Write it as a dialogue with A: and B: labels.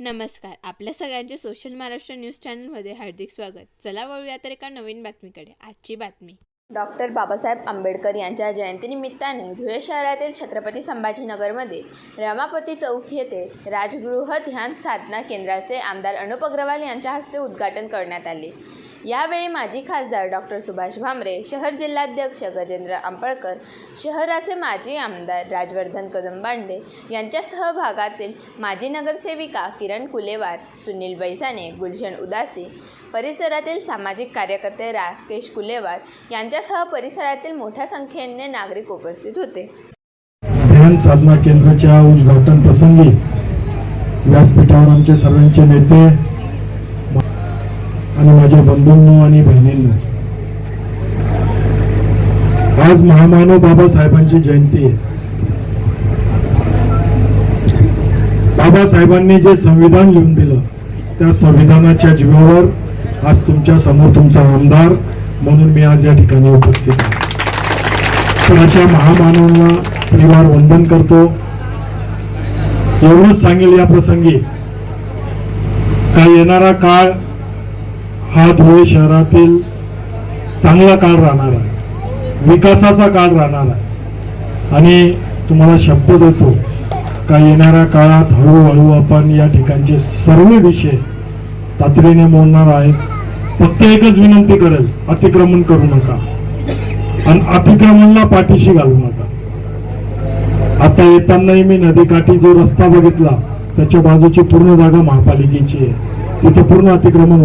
A: नमस्कार. आपल्या सगळ्यांचे सोशल महाराष्ट्र न्यूज चॅनलमध्ये हार्दिक स्वागत. चला वळूया तर एका नवीन बातमीकडे. आजची बातमी.
B: डॉक्टर बाबासाहेब आंबेडकर यांच्या जयंतीनिमित्ताने धुळे शहरातील छत्रपती संभाजीनगरमध्ये रमापती चौक येथे राजगृह ध्यान साधना केंद्राचे आमदार अनुप अग्रवाल यांच्या हस्ते उद्घाटन करण्यात आले. यावेळी माजी खासदार डॉक्टर सुभाष भामरे शहर जिल्हाध्यक्ष गजेंद्र आंबळकर शहराचे माजी आमदार राजवर्धन कदमबांडे यांच्या सहभागातील माजी नगरसेविका किरण कुलेवार सुनील बैसाने गुलशन उदासी परिसरातील सामाजिक कार्यकर्ते राकेश कुलेवार यांच्यासह परिसरातील मोठ्या संख्येने नागरिक उपस्थित होते.
C: साधना केंद्राच्या उद्घाटन प्रसंगी व्यासपीठावर आमचे सर्वांचे नेते आणि माझ्या बंधूंनो आणि बहिणींनो. आज महामानव बाबासाहेबांची जयंती आहे. बाबासाहेबांनी जे संविधान लिहून दिलं त्या संविधानाच्या जीवावर आज तुमच्यासमोर तुमचा आमदार म्हणून मी आज या ठिकाणी उपस्थित आहे. तर अशा महामानवांना परिवार वंदन करतो. एवढंच सांगेल या प्रसंगी का येणारा काळ हा धुळे शहरातील चांगला काळ राहणार आहे. विकासाचा काळ राहणार आहे. आणि तुम्हाला शब्द देतो का येणाऱ्या काळात हळूहळू आपण या ठिकाणचे सर्व विषय तातडीने मोडणार आहेत फक्त एकच विनंती करेल अतिक्रमण करू नका. आणि अतिक्रमणला पाठीशी घालू नका. आता येतानाही मी नदीकाठी जो रस्ता बघितला त्याच्या बाजूची पूर्ण जागा महापालिकेची आहे. तिथे पूर्ण अतिक्रमण